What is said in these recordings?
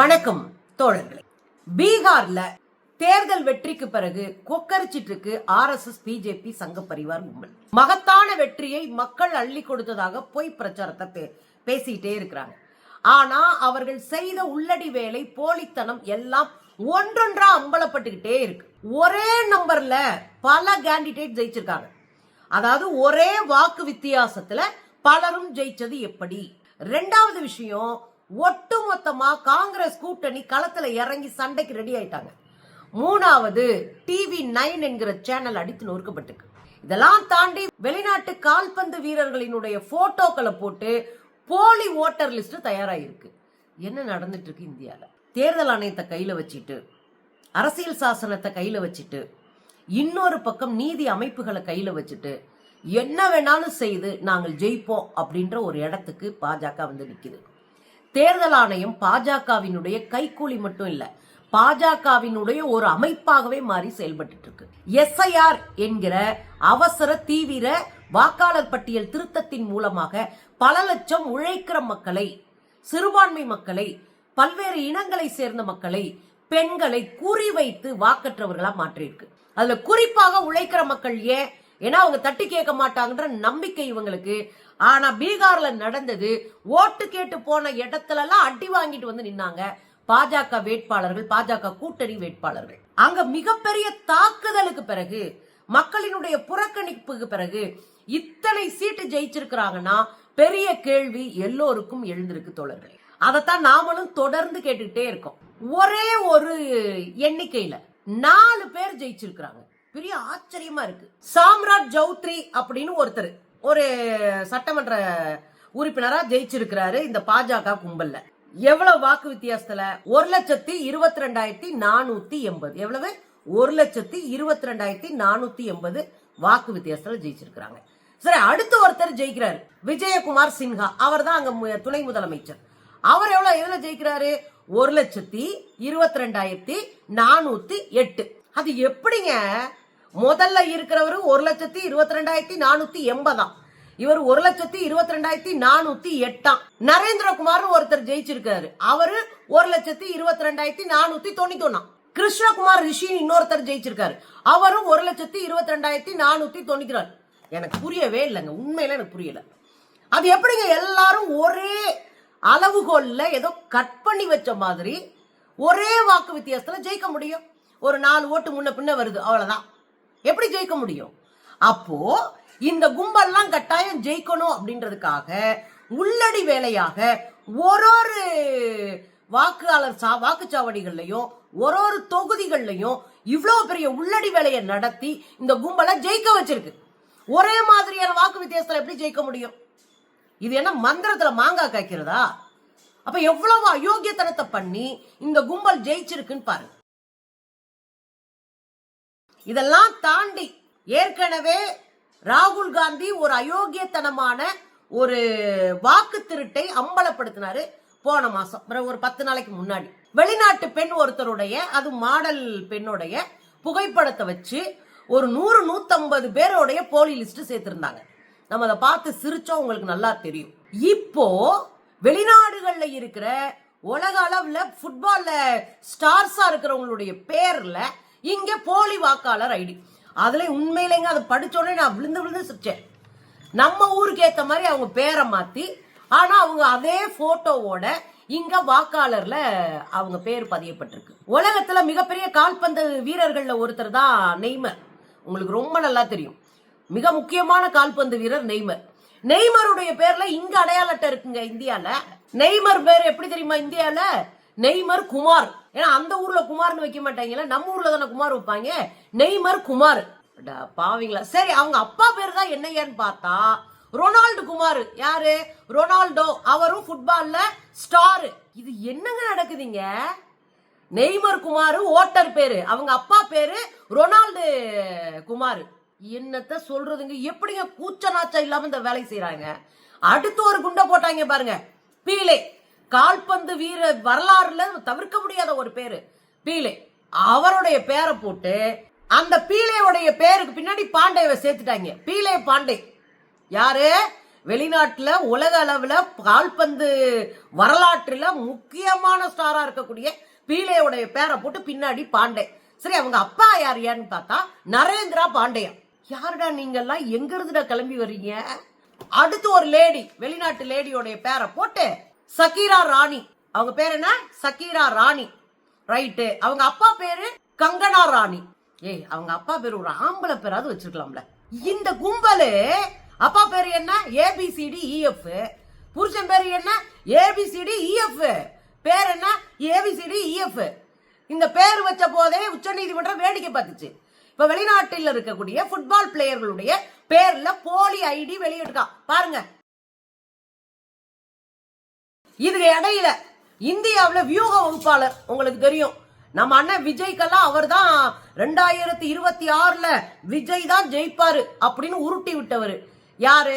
வணக்கம் தோழர்களே. பீகார்ல தேர்தல் வெற்றிக்கு பிறகு கொக்கரிச்சிட்டு இருக்கு ஆர் எஸ் எஸ் பிஜேபி சங்க பரிவார் கும்பல். மகத்தான வெற்றியை மக்கள் அள்ளி கொடுத்ததாக பொய் பிரச்சாரத்தை பே- பேசிக்கிட்டே இருக்கிறாங்க. ஆனா அவர்கள் செய்த உள்ளடி வேலை போலித்தனம் எல்லாம் ஒன்றொன்றா அம்பலப்பட்டுக்கிட்டே இருக்கு. ஒரே நம்பர்ல பல கேண்டிடேட் ஜெயிச்சிருக்காங்க. அதாவது ஒரே வாக்கு வித்தியாசத்துல பலரும் ஜெயிச்சது எப்படி? ரெண்டாவது விஷயம் ஒட்டுமொத்தமா காங்கிரஸ் கூட்டணி களத்துல இறங்கி சண்டைக்கு ரெடி ஆயிட்டாங்க. மூணாவது டிவி நைன் என்கிற சேனல் அடித்து நொறுக்கப்பட்டிருக்கு. இதெல்லாம் தாண்டி வெளிநாட்டு கால்பந்து வீரர்களினுடைய போட்டோக்களை போட்டு போலி ஓட்டர் லிஸ்ட் தயாராகிருக்கு என்ன நடந்துட்டு இருக்கு இந்தியாவில் தேர்தல் ஆணையத்தை கையில் வச்சுட்டு அரசியல் சாசனத்தை கையில் வச்சுட்டு இன்னொரு பக்கம் நீதி அமைப்புகளை கையில் வச்சுட்டு என்ன வேணாலும் செய்து நாங்கள் ஜெயிப்போம் அப்படின்ற ஒரு இடத்துக்கு பாஜக வந்து நிற்கிது தேர்தல் ஆணையம் பாஜகவினுடைய கைக்கூலி மட்டும் இல்ல பாஜகவினுடைய ஒரு அமைப்பாகவே மாறி செயல்பட்டு இருக்கு. எஸ்ஐஆர் என்கிற அவசர தீவிர வாக்காளர் பட்டியல் திருத்தத்தின் மூலமாக பல லட்சம் உழைக்கிற மக்களை சிறுபான்மை மக்களை பல்வேறு இனங்களை சேர்ந்த மக்களை பெண்களை குறிவைத்து வாக்கற்றவர்களா மாற்றியிருக்கு. அதுல குறிப்பாக உழைக்கிற மக்கள் ஏன் ஏன்னா அவங்க தட்டி கேட்க மாட்டாங்கன்ற நம்பிக்கை இவங்களுக்கு. ஆனா பீகார்ல நடந்தது ஓட்டு கேட்டு போன இடத்துல எல்லாம் அடி வாங்கிட்டு வந்து நின்னாங்க பாஜக வேட்பாளர்கள் பாஜக கூட்டணி வேட்பாளர்கள். அங்க மிகப்பெரிய தாக்குதலுக்கு பிறகு மக்களினுடைய புறக்கணிப்புக்கு பிறகு இத்தனை சீட்டு ஜெயிச்சிருக்கிறாங்கன்னா பெரிய கேள்வி எல்லோருக்கும் எழுந்திருக்கு தோழர்கள். அதைத்தான் நாமளும் தொடர்ந்து கேட்டுக்கிட்டே இருக்கோம். ஒரே ஒரு எண்ணிக்கையில நாலு பேர் ஜெயிச்சிருக்கிறாங்க. பெரிய ஆச்சரியமா இருக்கு. சாம்ராட் ஜௌத்ரி அப்படின்னு ஒருத்தர் ஒரு சட்டமன்ற உறுப்பினரா ஜெயிச்சிருக்கிறாரு இந்த பாஜக கும்பல்ல. எவ்வளவு வாக்கு வித்தியாசத்துல? ஒரு லட்சத்தி இருபத்தி ரெண்டாயிரத்தி நானூத்தி எண்பது. எவ்வளவு? ஒரு லட்சத்தி இருபத்தி ரெண்டாயிரத்தி நானூத்தி எண்பது வாக்கு வித்தியாசத்துல ஜெயிச்சிருக்கிறாங்க. சரி அடுத்து ஒருத்தர் ஜெயிக்கிறாரு. விஜயகுமார் சின்ஹா. அவர் தான் அங்க மு- துணை முதலமைச்சர். அவர் எவ்வளவு எதுல ஜெயிக்கிறாரு? ஒரு லட்சத்தி இருபத்தி ரெண்டாயிரத்தி நானூத்தி எட்டு. அது எப்படிங்க? முதல்ல இருக்கிறவரு ஒரு லட்சத்தி இருபத்தி ரெண்டாயிரத்தி நானூத்தி எண்பதாம். இவர் ஒரு லட்சத்தி இருபத்தி ரெண்டாயிரத்தி நானூத்தி எட்டாம். நரேந்திரகுமார் ஒருத்தர் ஜெயிச்சிருக்காரு. அவரு ஒரு லட்சத்தி இருபத்தி ரெண்டாயிரத்தி நானூத்தி தொண்ணூத்தி ஒன்னாம் கிருஷ்ணகுமார் ரிஷின்னு இன்னொருத்தர் ஜெயிச்சிருக்காரு. அவரும் ஒரு லட்சத்தி இருபத்தி ரெண்டாயிரத்தி நானூத்தி தொண்ணூத்தி எனக்கு புரியவே இல்லைங்க. உண்மையில எனக்கு புரியல. அது எப்படிங்க எல்லாரும் ஒரே அளவுகோல்ல ஏதோ கட் பண்ணி வச்ச மாதிரி ஒரே வாக்கு வித்தியாசத்துல ஜெயிக்க முடியும்? ஒரு நாலு ஓட்டு முன்ன பின்ன வருது. அவ்வளவுதான். எப்படி ஜெயிக்க முடியும்? அப்போ இந்த கும்பல்லாம் கட்டாயம் ஜெயிக்கணும் அப்படின்றதுக்காக உள்ளடி வேலையாக ஒரு ஒரு வாக்காளர் சா வாக்குச்சாவடிகள்லையும் ஒரு ஒரு தொகுதிகள்லையும் இவ்வளோ பெரிய உள்ளடி வேலையை நடத்தி இந்த கும்பலை ஜெயிக்க வச்சிருக்கு. ஒரே மாதிரியான வாக்கு வித்தியாசத்தில் எப்படி ஜெயிக்க முடியும்? இது என்ன மந்திரத்தில் மாங்காய் காய்க்கிறதா? அப்போ எவ்வளவு அயோக்கியத்தனத்தை பண்ணி இந்த கும்பல் ஜெயிச்சிருக்குன்னு பாருங்க. இதெல்லாம் தாண்டி ஏற்கனவே ராகுல் காந்தி ஒரு அயோக்கியத்தனமான ஒரு வாக்கு திருட்டை அம்பலப்படுத்தினாரு போன மாசம். ஒரு பத்து நாளைக்கு முன்னாடி. வெளிநாட்டு பெண் ஒருத்தருடைய அது மாடல் பெண்ணுடைய புகைப்படத்தை வச்சு ஒரு நூறு நூத்தம்பது பேருடைய போலி லிஸ்ட் சேர்த்திருந்தாங்க. நம்ம அதை பார்த்து சிரிச்சோம் உங்களுக்கு நல்லா தெரியும். இப்போ வெளிநாடுகள்ல இருக்கிற உலக அளவுல ஃபுட்பால்ல ஸ்டார்ஸா இருக்கிறவங்களுடைய பேர்ல இங்கே போலி வாக்காளர் ஐடி. அதுல உண்மையிலேங்க அதை படிச்ச உடனே நான் விழுந்து விழுந்து சிரிச்சேன். நம்ம ஊருக்கு ஏற்ற மாதிரி அவங்க பேரை மாற்றி ஆனால் அவங்க அதே ஃபோட்டோவோட இங்க வாக்காளர்ல அவங்க பேர் பதியப்பட்டிருக்கு. உலகத்துல மிகப்பெரிய கால்பந்து வீரர்கள்ல ஒருத்தர் தான் நெய்மர். உங்களுக்கு ரொம்ப நல்லா தெரியும். மிக முக்கியமான கால்பந்து வீரர் நெய்மர். நெய்மருடைய பேர்ல இங்க அடையாள இருக்குங்க இந்தியால. நெய்மர் பேர் எப்படி தெரியுமா இந்தியால? நெய்மர் குமார். ஏன்னா அந்த ஊர்ல குமார்னு வைக்க மாட்டாங்கல்ல நம்ம ஊர்ல தானே குமார் வைப்பாங்க? நெய்மர் குமார். பாவீங்களா பாவிங்களா. சரி அவங்க அப்பா பேர் தான் என்னையன்னு பார்த்தா ரொனால்டு குமார். யாரு? ரொனால்டோ. அவரும் ஃபுட்பால்ல ஸ்டார் இது என்னங்க நடக்குதுங்க? நெய்மர் குமார் ஓட்டர் பேரு. அவங்க அப்பா பேரு ரொனால்டு குமார். என்னத்த சொல்றதுங்க? எப்படிங்க கூச்ச நாச்சம் இல்லாம இந்த வேலை செய்யறாங்க அடுத்து ஒரு குண்டை போட்டாங்க பாருங்க. பீலே. கால்பந்து வீர வரலாறுல தவிர்க்க முடியாத ஒரு பேரு பீலே. அவருடைய பேரை போட்டு அந்த பீலேவுடைய பேருக்கு பின்னாடி பாண்டேவை சேர்த்துட்டாங்க. பீலே பாண்டே. யாரு? வெளிநாட்டுல உலக அளவுல கால்பந்து வரலாற்றுல முக்கியமான ஸ்டாரா இருக்கக்கூடிய பீலேவுடைய பேரை போட்டு பின்னாடி பாண்டே. சரி அவங்க அப்பா யார் யாருன்னு பார்த்தா நரேந்திரா பாண்டியா. யாருடா நீங்க எல்லாம் எங்க இருந்துடா கிளம்பி வர்றீங்க? அடுத்து ஒரு லேடி வெளிநாட்டு லேடியோடைய பேரை போட்டு சக்கீரா ராணி. அவங்க பேர் என்ன? சக்கீரா ராணி. ரைட்டு அவங்க அப்பா பேரு கங்கனா ராணி. ஏய் அவங்க அப்பா பேர் ஒரு ஆம்பளை பேராவது வச்சிருக்கலாம்ல. இந்த கும்பலு அப்பா பேர் என்ன? ஏபிசிடி இஎஃப் புருஷன் பேர் என்ன? ஏபிசிடி இஎஃப் பேர் என்ன? ஏபிசிடி இஎஃப் இந்த பேர் வச்ச போதே உச்சநீதிமன்றம் வேடிக்கை பார்த்துச்சு. இப்ப வெளிநாட்டில் இருக்கக்கூடிய ஃபுட்பால் பிளேயர்களுடைய பேர்ல போலி ஐடி வெளியிட்டிருக்கான் பாருங்க. இதுக்கு இடையில இந்தியாவில் வியூக வகுப்பாளர் உங்களுக்கு தெரியும். நம்ம அண்ணன் விஜய்க்கெல்லாம் அவர் தான் ரெண்டாயிரத்தி இருபத்தி ஆறுல விஜய் தான் ஜெயிப்பாரு அப்படின்னு உருட்டி விட்டவர். யாரு?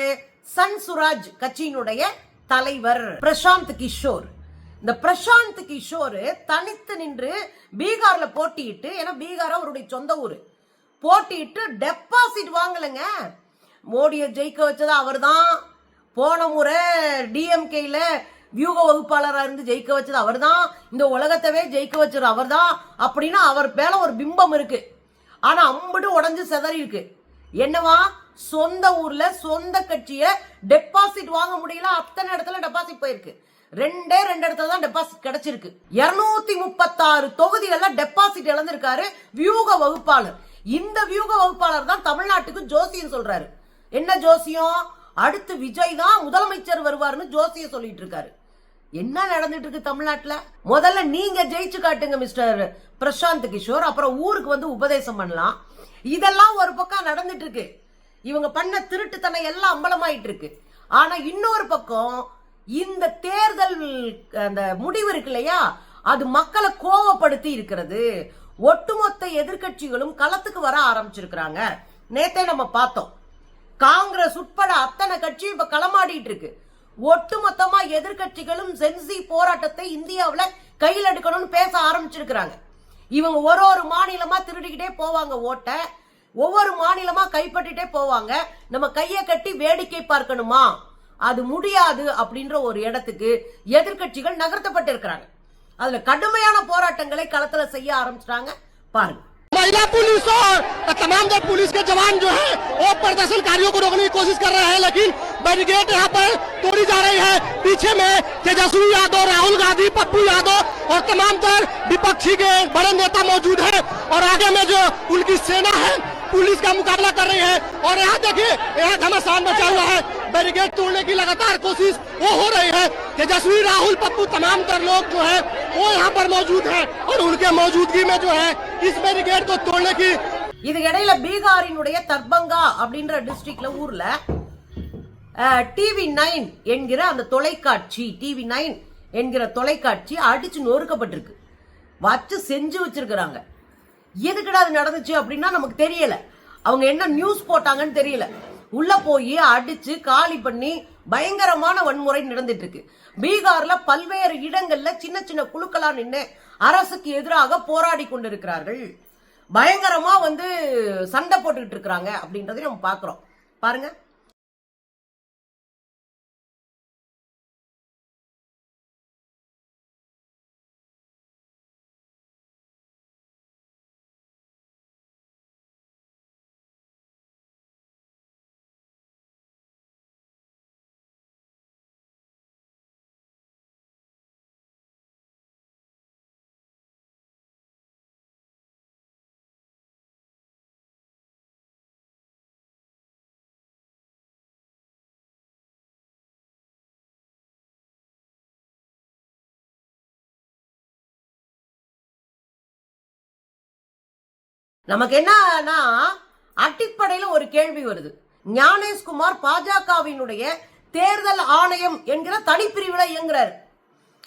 சன் சுராஜ் கட்சியினுடைய தலைவர் பிரசாந்த் கிஷோர். இந்த பிரசாந்த் கிஷோர் தனித்து நின்று பீகார்ல போட்டியிட்டு ஏன்னா பீகார் அவருடைய சொந்த ஊர். போட்டியிட்டு டெபாசிட் வாங்கலைங்க. மோடியை ஜெயிக்க வச்சதும் அவர் தான் போன முறை டிஎம்கேல வியூக வகுப்பாளராக இருந்து ஜெயிக்க வச்சது அவர் தான் இந்த உலகத்தவே ஜெயிக்க வச்சது அவர்தான் அப்படின்னு அவர் மேல ஒரு பிம்பம் இருக்கு. ஆனா அம்புட்டு உடஞ்சு செதறி இருக்கு. என்னவா? சொந்த ஊர்ல சொந்த கட்சியை டெபாசிட் வாங்க முடியல அத்தனை இடத்துல டெபாசிட் போயிருக்கு. ரெண்டே ரெண்டு இடத்துல தான் டெபாசிட் கிடைச்சிருக்கு. இருநூத்தி முப்பத்தாறு தொகுதிகள்ல டெபாசிட் இழந்திருக்காரு வியூக வகுப்பாளர். இந்த வியூக வகுப்பாளர் தான் தமிழ்நாட்டுக்கு ஜோசியம் சொல்றாரு. என்ன ஜோசியம்? அடுத்து விஜய் தான் முதலமைச்சர் வருவாருன்னு ஜோசியம் சொல்லிட்டு இருக்காரு. என்ன நடந்துட்டு இருக்கு தமிழ்நாட்டுல? முதல்ல நீங்க ஜெயிச்சு காட்டுங்க மிஸ்டர் பிரசாந்த் கிஷோர். அப்புறம் ஊருக்கு வந்து உபதேசம் பண்ணலாம். இதெல்லாம் ஒரு பக்கம் நடந்துட்டு இருக்கு இவங்க பண்ண திருட்டுத்தனை எல்லாம் அம்பலமாயிட்டு இருக்கு ஆனா இன்னொரு பக்கம் இந்த தேர்தல் அந்த முடிவு இருக்கு இல்லையா? அது மக்களை கோவப்படுத்தி இருக்கிறது. ஒட்டுமொத்த எதிர்க்கட்சிகளும் களத்துக்கு வர ஆரம்பிச்சிருக்கிறாங்க. நேத்தே நம்ம பார்த்தோம். காங்கிரஸ் உட்பட அத்தனை கட்சியும் இப்ப களமாடிட்டு இருக்கு ஒட்டுமொத்தமா எதிர்க்கட்சிகளும் சென்சி போராட்டத்தை இந்தியாவுல கையில் எடுக்கணும்னு பேச ஆரம்பிச்சிருக்கிறாங்க இவங்க ஒரு ஒரு மாநிலமா திருடிக்கிட்டே போவாங்க ஓட்ட ஒவ்வொரு மாநிலமா கைப்பற்றிட்டே போவாங்க நம்ம கையை கட்டி வேடிக்கை பார்க்கணுமா அது முடியாது அப்படின்ற ஒரு இடத்துக்கு எதிர்க்கட்சிகள் நகர்த்தப்பட்டிருக்கிறாங்க அதுல கடுமையான போராட்டங்களை களத்துல செய்ய ஆரம்பிச்சிட்டாங்க பாருங்க महिला पुलिस और तमाम जो पुलिस के जवान जो है वो प्रदर्शनकारियों को रोकने की कोशिश कर रहे हैं लेकिन बैरिकेड यहाँ पर तोड़ी जा रही है पीछे में तेजस्वी यादव राहुल गांधी पप्पू यादव और तमाम तर विपक्षी के बड़े नेता मौजूद हैं और आगे में जो उनकी सेना है पुलिस का मुकाबला कर रही है और यहाँ देखिए यहाँ घमासान मचा हुआ है बैरिकेड तोड़ने की लगातार कोशिश वो हो रही है तेजस्वी राहुल पप्पू तमाम तर लोग जो है वो यहाँ पर मौजूद है और उनके मौजूदगी में जो है इस बैरिकेड को तोड़ने की இதுக்கு இடையில பீகாரினுடைய தர்பங்கா அப்படின்ற டிஸ்ட்ரிக்ட்ல ஊர்ல டிவி நைன் என்கிற அந்த தொலைக்காட்சி டிவி நைன் என்கிற தொலைக்காட்சி அடிச்சு நொறுக்கப்பட்டிருக்கு. வச்சு செஞ்சு வச்சிருக்கிறாங்க. எதுக்குடா அது நடந்துச்சு அப்படின்னா நமக்கு தெரியல. அவங்க என்ன நியூஸ் போட்டாங்கன்னு தெரியல. உள்ள போய் அடிச்சு காலி பண்ணி பயங்கரமான வன்முறை நடந்துட்டு இருக்கு பீகார்ல பல்வேறு இடங்கள்ல சின்ன சின்ன குழுக்களா நின்று அரசுக்கு எதிராக போராடி கொண்டிருக்கிறார்கள். பயங்கரமா வந்து சண்டை போட்டுக்கிட்டு இருக்கிறாங்க அப்படின்றதையும் நம்ம பாக்குறோம் பாருங்க. நமக்கு என்னன்னா அட்டிப்படையில ஒரு கேள்வி வருது. ஞானேஷ்குமார் பாஜகவினுடைய தேர்தல் ஆணையம் என்கிற தனிப்பிரிவுல இயங்குறாரு.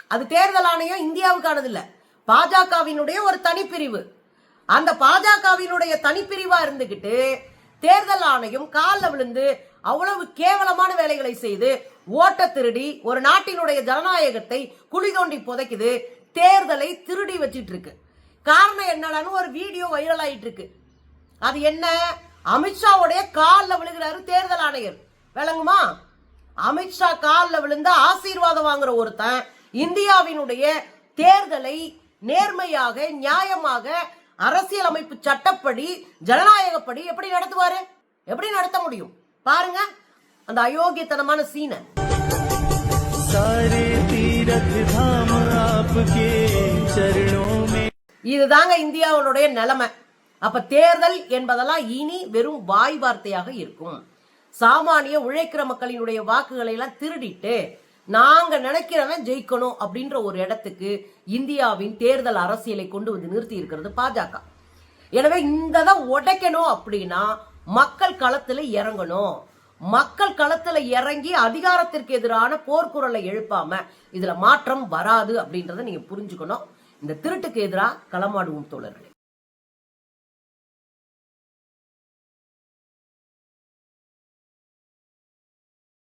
அது தேர்தல் ஆணையம் இந்தியாவுக்கானது இல்ல. பாஜகவினுடைய ஒரு தனிப்பிரிவு. அந்த பாஜகவினுடைய தனிப்பிரிவா இருந்துகிட்டு தேர்தல் ஆணையம் காலில் விழுந்து அவ்வளவு கேவலமான வேலைகளை செய்து ஓட்ட திருடி ஒரு நாட்டினுடைய ஜனநாயகத்தை குழி தோண்டி புதைக்குது. தேர்தலை திருடி வச்சிட்டு இருக்கு. காரணம் என்னடான்னு ஒரு வீடியோ வைரல் ஆகிட்டு இருக்கு அது என்ன? அமித்ஷாவுடைய காலில் விழுகிறாரு தேர்தல் ஆணையர். விளங்குமா? அமித்ஷா காலில் விழுந்து ஆசீர்வாதம் வாங்குற ஒருத்தன் இந்தியாவினுடைய தேர்தலை நேர்மையாக நியாயமாக அரசியல் அமைப்பு சட்டப்படி ஜனநாயகப்படி எப்படி நடத்துவாரு? எப்படி நடத்த முடியும்? பாருங்க. அந்த அயோக்கியத்தனமான சீனை. சாரே இதுதாங்க இந்தியாவுடைய நிலைமை. அப்ப தேர்தல் என்பதெல்லாம் இனி வெறும் வாய் வார்த்தையாக இருக்கும். சாமானிய உழைக்கிற மக்களினுடைய வாக்குகளை எல்லாம் திருடிட்டு நாங்க நினைக்கிறவன் ஜெயிக்கணும் அப்படின்ற ஒரு இடத்துக்கு இந்தியாவின் தேர்தல் அரசியலை கொண்டு வந்து நிறுத்தி இருக்கிறது பாஜக. எனவே இந்த தான் உடைக்கணும் அப்படின்னா மக்கள் களத்துல இறங்கணும். மக்கள் களத்துல இறங்கி அதிகாரத்திற்கு எதிரான போர்க்குரலை எழுப்பாம இதுல மாற்றம் வராது அப்படின்றத நீங்க புரிஞ்சுக்கணும். இந்த திருட்டுக்கு எதிராக களமாடுவோம் தோழர்கள்.